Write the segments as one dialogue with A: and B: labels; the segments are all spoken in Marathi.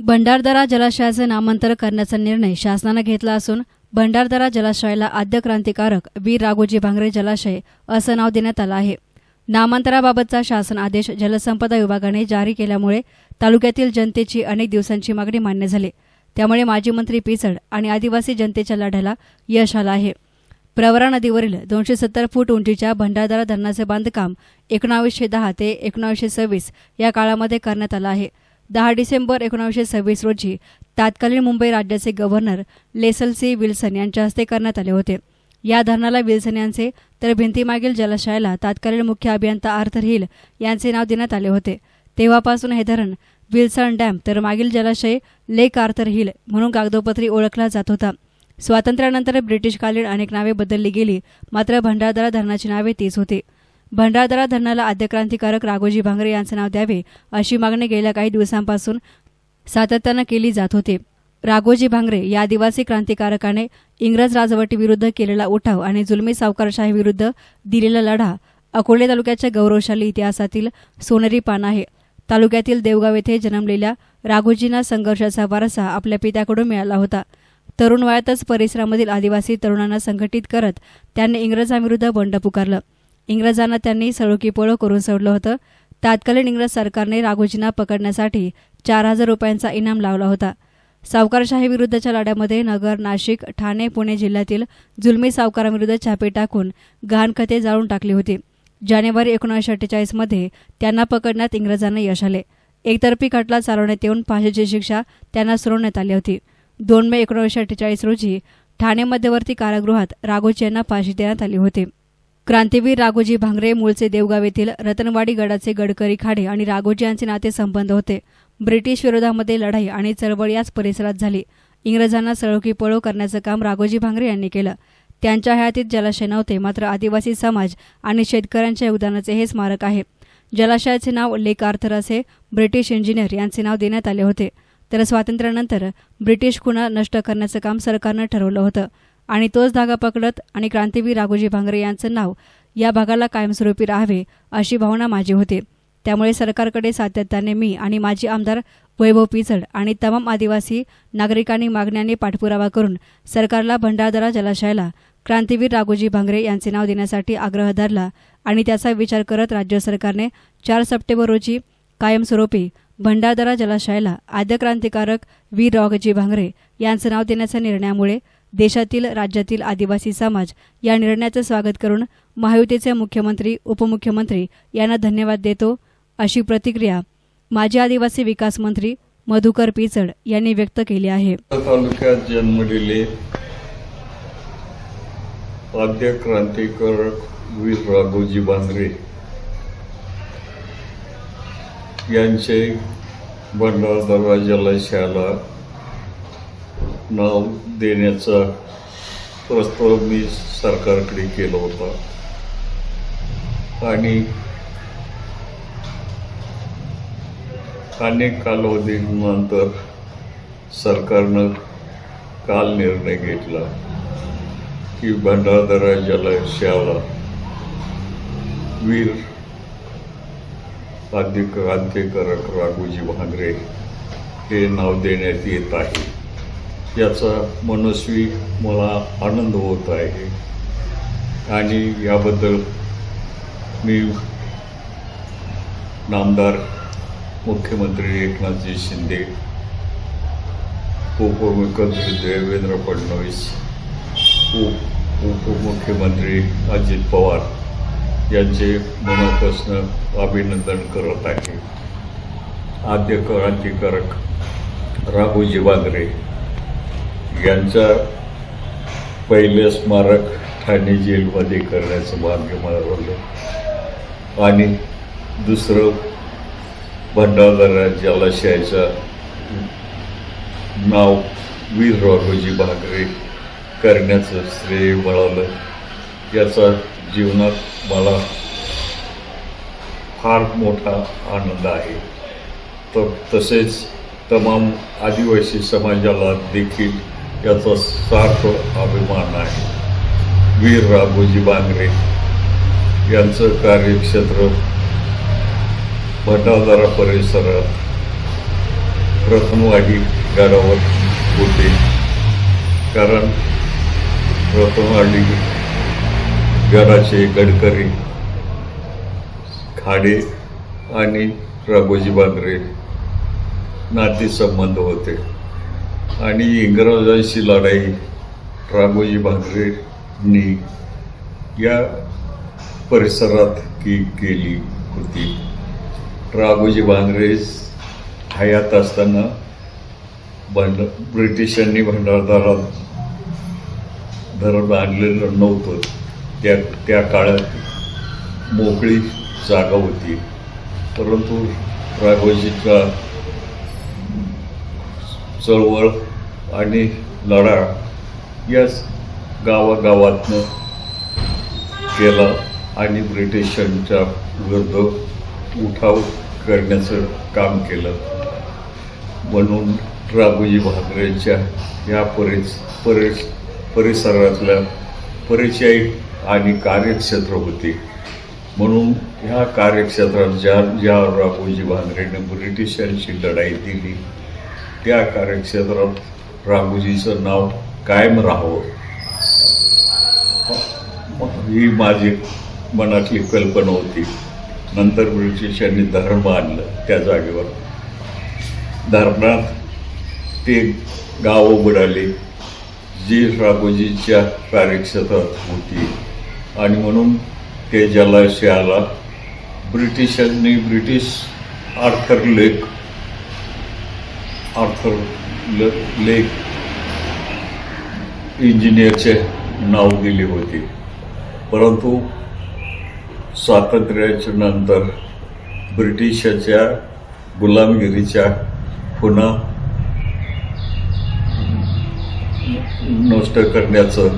A: भंडारदरा जलाशयाचे नामांतर करण्याचा निर्णय शासनानं घेतला असून भंडारदरा जलाशयाला आद्य क्रांतिकारक वीर राघोजी भांगरे जलाशय असं नाव देण्यात आलं आहे. नामांतराबाबतचा शासन आदेश जलसंपदा विभागाने जारी केल्यामुळे तालुक्यातील जनतेची अनेक दिवसांची मागणी मान्य झाली. त्यामुळे माजी मंत्री पिचड आणि आदिवासी जनतेच्या लढ्याला यश आलं आहे. प्रवरा नदीवरील दोनशे सत्तर फूट उंचीच्या भंडारदरा धरणाचे बांधकाम एकोणावीसशे दहा ते एकोणावीसशे सव्वीस या काळामध्ये करण्यात आलं आहे. दहा डिसेंबर एकोणावीसशे सव्वीस रोजी तत्कालीन मुंबई राज्याचे गव्हर्नर लेसल सी विल्सन यांच्या हस्ते करण्यात आले होते. या धरणाला विल्सन यांचे तर भिंतीमागील जलाशयाला तत्कालीन मुख्य अभियंता आर्थर हिल यांचे नाव देण्यात आले होते. तेव्हापासून हे धरण विल्सन डॅम तर मागील जलाशय लेक आर्थर हिल म्हणून कागदोपत्री ओळखला जात होता. स्वातंत्र्यानंतर ब्रिटिशकालीन अनेक नावे बदलली गेली मात्र भंडारदरा धरणाची नावे तीच होती. भंडारदरा धरणाला आद्यक्रांतिकारक राघोजी भांगरे यांचं नाव द्यावे अशी मागणी गेल्या काही दिवसांपासून सातत्यानं केली जात होती. राघोजी भांगरे या आदिवासी क्रांतिकारकाने इंग्रज राजवटीविरुद्ध केलेला उठाव आणि जुलमी सावकारशाहीविरुद्ध दिलेला लढा अकोले तालुक्याच्या गौरवशाली इतिहासातील सोनेरी पान आहे. तालुक्यातील देवगाव येथे जन्मलेल्या राघोजींना संघर्षाचा वारसा आपल्या पित्याकडून मिळाला होता. तरुण वयातच परिसरामधील आदिवासी तरुणांना संघटित करत त्यांनी इंग्रजांविरुद्ध बंड पुकारलं. इंग्रजांना त्यांनी सळोकीपळो करून सोडलं होतं. तात्कालीन इंग्रज सरकारने राघोजींना पकडण्यासाठी चार हजार रुपयांचा इनाम लावला होता. सावकारशाही विरुद्धच्या लढ्यामध्ये नगर नाशिक ठाणे पुणे जिल्ह्यातील जुलमी सावकारांविरुद्ध छापे टाकून गहाणखते जाळून टाकली होती. जानेवारी एकोणीसशे अठ्ठेचाळीसमध्ये त्यांना पकडण्यात इंग्रजांना यश आले. एकतर्फी खटला चालवण्यात येऊन फाशीची शिक्षा त्यांना सुनावण्यात आली होती. दोन मे एकोणीसशे अठ्ठेचाळीस रोजी ठाणे मध्यवर्ती कारागृहात राघोजी यांना फाशी देण्यात आली होती. क्रांतीवीर राघोजी भांगरे मूळचे देवगाव येथील रतनवाडी गडाचे गडकरी खाडे आणि राघोजी यांचे नाते संबंध होते. ब्रिटिश विरोधामध्ये लढाई आणि चळवळ याच परिसरात झाली. इंग्रजांना सळोकी पळो करण्याचं काम राघोजी भांगरे यांनी केलं. त्यांच्या हयातीत जलाशय नव्हते मात्र आदिवासी समाज आणि शेतकऱ्यांच्या योगदानाचे हे स्मारक आहे. जलाशयाचे नाव लेक आर्थर असे ब्रिटिश इंजिनियर यांचे नाव देण्यात आले होते. तर स्वातंत्र्यानंतर ब्रिटिश खुणा नष्ट करण्याचं काम सरकारनं ठरवलं होतं. आणि तोच धागा पकडत आणि क्रांतीवीर राघोजी भांगरे यांचं नाव या भागाला कायमस्वरूपी राहावे अशी भावना माझी होती. त्यामुळे सरकारकडे सातत्याने मी आणि माजी आमदार वैभव पिचड आणि तमाम आदिवासी नागरिकांनी मागण्याने पाठपुरावा करून सरकारला भंडारदरा जलाशयाला क्रांतीवीर राघोजी भांगरे यांचे नाव देण्यासाठी आग्रह धरला आणि त्याचा विचार करत राज्य सरकारने चार सप्टेंबर रोजी कायमस्वरूपी भंडारदरा जलाशयाला आद्यक्रांतिकारक वीर राघोजी भांगरे यांचं नाव देण्याच्या निर्णयामुळे देशातील राज्यातील आदिवासी समाज या निर्णयाचं स्वागत करून महायुतीचे मुख्यमंत्री उपमुख्यमंत्री यांना धन्यवाद देतो अशी प्रतिक्रिया माजी आदिवासी विकास मंत्री मधुकर पिचड यांनी व्यक्त केली आहे.
B: तालुक्यात जन्मलेले आद्य क्रांतिकारक वीर राघोजी बांद्रे. यांचे भंडारदरा जलाशयाला नाव देण्याचा प्रस्ताव मी सरकारकडे केला होता. आणि अनेक कालावधीनंतर सरकारनं काल निर्णय घेतला की भंडारदरा जलाशयाला वीर आद्य क्रांतिकारक राघोजी भांगरे हे नाव देण्यात येत आहे. याचा मनस्वी मला आनंद होत आहे. आणि याबद्दल मी नामदार मुख्यमंत्री एकनाथजी शिंदे उपमुख्यमंत्री देवेंद्र फडणवीस उप उपमुख्यमंत्री अजित पवार यांचे मनापासून अभिनंदन करत आहे. आद्य क्रांतिकारक राघोजी बांगरे यांचा पहिले स्मारक ठाणे जेलमध्ये करण्याचं भाग्य मिळवलं आणि दुसरं भंडारदरा जलाशयाचं नाव वीर राघोजी भागरे करण्याचं श्रेय मिळालं. याचा जीवनात मला फार मोठा आनंद आहे. तर तसेच तमाम आदिवासी समाजाला देखील याचा सार्थ अभिमान आहे. वीर राघोजी बांगरे यांचं कार्यक्षेत्र भटादारा परिसरात रतनवाडी गडावर होते. कारण रतनवाडी गडाचे गडकरी खाडे आणि राघोजी बांद्रे नातेसंबंध होते. आणि इंग्रजांशी लढाई रामोजी भाकरेंनी या परिसरात की केली होती. राघोजी भांगरे हयात असताना भांड ब्रिटिशांनी भंडारदारात धरण आणलेलं नव्हतं. त्या त्या काळात मोकळी जागा होती. परंतु राघोजीचा चळवळ आणि लढा याच गावागावातनं केला आणि ब्रिटिशांच्या विरुद्ध उठाव करण्याचं काम केलं. म्हणून राघोजी भाकरेच्या या परिस परिस परिसरातल्या परिचय आणि कार्यक्षेत्र होते. म्हणून ह्या कार्यक्षेत्रात ज्या ज्या राघोजी भांगरेने ब्रिटिशांशी लढाई दिली त्या कार्यक्षेत्रात राघोजीचं नाव कायम राहावं. ही माझी मनातली कल्पना होती. नंतर ब्रिटिशांनी धर्म आणलं त्या जागेवर. धरणात ते गाव उघडाले जी राघोजीच्या कार्यक्षेत्रात होती. आणि म्हणून ते जलाशयाला ब्रिटिशांनी ब्रिटिश आर्थर लेक आर्थर ल लेख इंजिनियरचे नाव दिले होते. परंतु स्वातंत्र्याच्या नंतर ब्रिटिशाच्या गुलामगिरीच्या पुन्हा नष्ट करण्याचं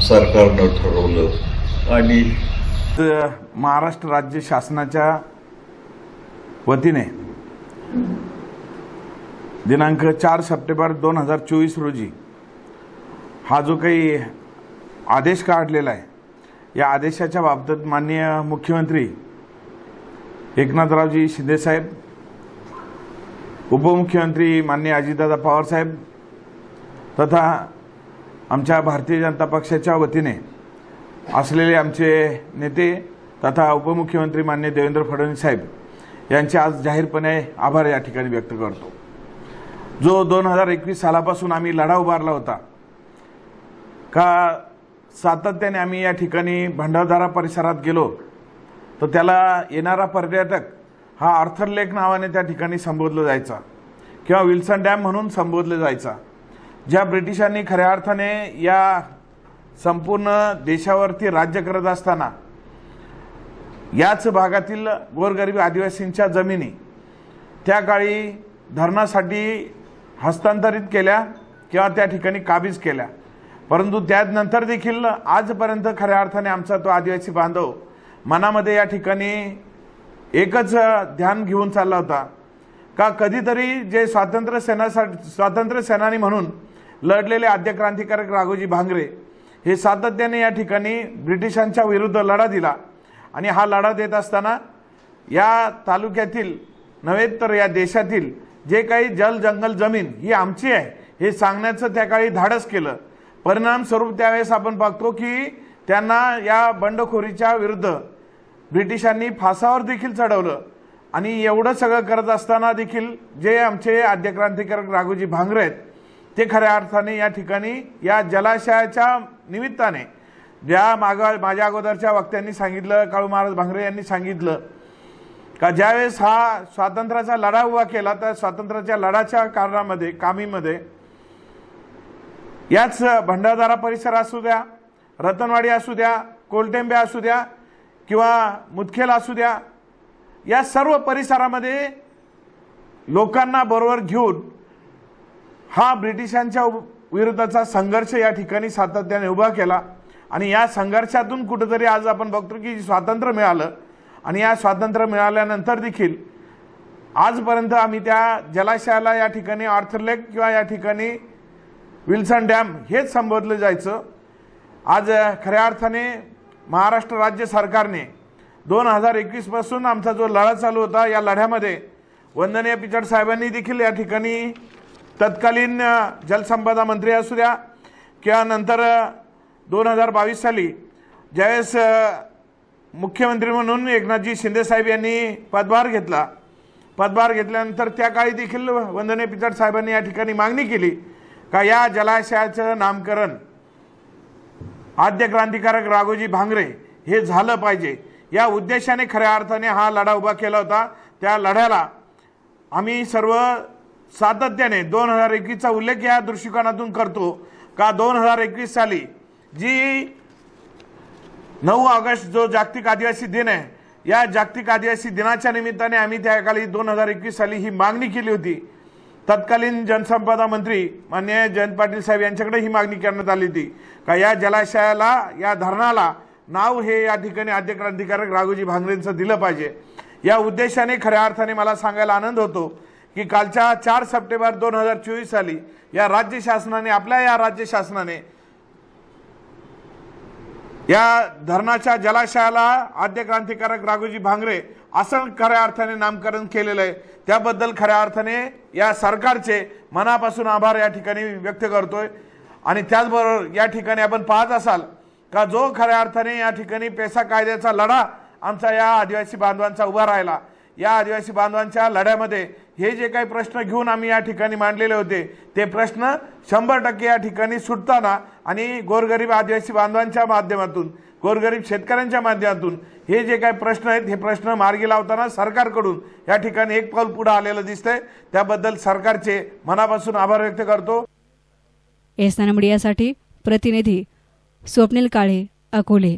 B: सरकारनं ठरवलं. आणि
C: महाराष्ट्र राज्य शासनाच्या वतीने दिनांक चार सप्टेंबर दोन हजार चोवीस रोजी. हा जो काही आदेश काढलेला आहे या आदेशाच्या बाबतीत माननीय मुख्यमंत्री एकनाथरावजी शिंदेसाहेब उपमुख्यमंत्री माननीय अजितदादा पवारसाहेब तथा आमच्या भारतीय जनता पक्षाच्या वतीने असलेले आमचे नेते तथा उपमुख्यमंत्री मान्य देवेंद्र फडणवीस साहेब यांचे आज जाहीरपणे आभार या ठिकाणी व्यक्त करतो. जो दोन हजार एकवीस सालापासून आम्ही लढा उभारला होता. का सातत्याने आम्ही या ठिकाणी भंडारदारा परिसरात गेलो तर त्याला येणारा पर्यटक हा आर्थर लेक नावाने त्या ठिकाणी संबोधलं जायचा किंवा विल्सन डॅम म्हणून संबोधलं जायचा. ज्या ब्रिटिशांनी खऱ्या अर्थाने या संपूर्ण देशावरती राज्य करत असताना याच भागातील गोरगरीब आदिवासींच्या जमिनी त्या काळी धरणासाठी हस्तांतरित केल्या किंवा त्या ठिकाणी काबीज केल्या. परंतु त्यानंतर देखील आजपर्यंत खऱ्या अर्थाने आमचा तो आदिवासी बांधव मनामध्ये या ठिकाणी एकच ध्यान घेऊन चालला होता. का कधीतरी जे स्वातंत्र्य सेनासाठी स्वातंत्र्य सेनानी म्हणून लढलेले आद्य क्रांतिकारक राघोजी भांगरे हे सातत्याने या ठिकाणी ब्रिटिशांच्या विरुद्ध लढा दिला. आणि हा लढा देत असताना या तालुक्यातील नव्हे तर या देशातील जे काही जल जंगल जमीन ही आमची आहे हे सांगण्याचं त्या काळी धाडस केलं. परिणाम स्वरूप त्यावेळेस आपण बघतो की त्यांना या बंडखोरीच्या विरुद्ध ब्रिटिशांनी फासावर देखील चढवलं. आणि एवढं सगळं करत असताना देखील जे आमचे आद्य क्रांतिकारक राघोजी भांगरे आहेत ते खऱ्या अर्थाने या ठिकाणी या जलाशयाच्या निमित्ताने ज्या माग माझ्या अगोदरच्या वक्त्यांनी सांगितलं काळू महाराज भांगरे यांनी सांगितलं का ज्यावेळेस हा स्वातंत्र्याचा लढा उभा केला तर स्वातंत्र्याच्या लढाच्या कारणामध्ये कामीमध्ये याच भंडारदारा परिसर असू द्या रतनवाडी असू द्या कोलटेंबे असू द्या किंवा मुदखेल असू द्या या सर्व परिसरामध्ये लोकांना बरोबर घेऊन हा ब्रिटिशांच्या विरुद्धचा संघर्ष या ठिकाणी सातत्याने उभा केला. आणि या संघर्षातून कुठेतरी आज आपण बघतो की स्वातंत्र्य मिळालं. आणि या स्वातंत्र्य मिळाल्यानंतर देखील आजपर्यंत आम्ही त्या जलाशयाला या ठिकाणी आर्थरलेक किंवा या ठिकाणी विल्सन डॅम हेच संबोधलं जायचं. आज खऱ्या अर्थाने महाराष्ट्र राज्य सरकारने दोन हजार एकवीसपासून आमचा जो लढा चालू होता या लढ्यामध्ये वंदनीय पिचड साहेबांनी देखील या ठिकाणी तत्कालीन जलसंपदा मंत्री असू द्या किंवा नंतर दोन हजार बावीस साली ज्यावेळेस मुख्यमंत्री म्हणून एकनाथजी शिंदे साहेब यांनी पदभार घेतला. पदभार घेतल्यानंतर त्या काळी देखील वंदने पिचड साहेबांनी या ठिकाणी मागणी केली का या जलाशयाचं नामकरण आद्य क्रांतिकारक राघोजी भांगरे हे झालं पाहिजे. या उद्देशाने खऱ्या अर्थाने हा लढा उभा केला होता. त्या लढ्याला आम्ही सर्व सातत्याने दोन हजार एकवीसचा उल्लेख या दृष्टिकोनातून करतो का दोन हजार एकवीस साली जी नऊ ऑगस्ट जो जागतिक आदिवासी दिन आहे या जागतिक आदिवासी दिनाच्या निमित्ताने आम्ही त्या काळी दोन हजार एकवीस साली ही मागणी केली होती. तत्कालीन जनसंपदा मंत्री मान्य जयंत पाटील साहेब यांच्याकडे ही मागणी करण्यात आली होती. का या जलाशयाला या धरणाला नाव हे या ठिकाणी आद्य क्रांतिकारक राघोजी भांगरेंचं दिलं पाहिजे. या उद्देशाने खऱ्या अर्थाने मला सांगायला आनंद होतो की कालच्या चार सप्टेंबर दोन हजार चोवीस साली या राज्य शासनाने आपल्या या राज्य शासनाने या धरणाच्या जलाशयाला आद्य क्रांतिकारक राघोजी भांगरे असं खऱ्या अर्थाने नामकरण केलेलं आहे. त्याबद्दल खऱ्या अर्थाने या सरकारचे मनापासून आभार या ठिकाणी व्यक्त करतोय. आणि त्याचबरोबर या ठिकाणी आपण पाहत असाल का जो खऱ्या अर्थाने या ठिकाणी पेसा कायद्याचा लढा आमचा या आदिवासी बांधवांचा उभा राहिला या आदिवासी बांधवांच्या लढ्यामध्ये हे जे काही प्रश्न घेऊन आम्ही या ठिकाणी मांडलेले होते ते प्रश्न शंभर टक्के या ठिकाणी सुटताना आणि गोरगरीब आदिवासी बांधवांच्या माध्यमातून गोरगरीब शेतकऱ्यांच्या माध्यमातून हे जे काही प्रश्न आहेत हे प्रश्न मार्गी लावताना सरकारकडून या ठिकाणी एक पाऊल पुढे आलेलं दिसतंय. त्याबद्दल सरकारचे मनापासून आभार व्यक्त करतो.
A: एसनान मीडियासाठी प्रतिनिधी स्वप्नील काळे अकोले.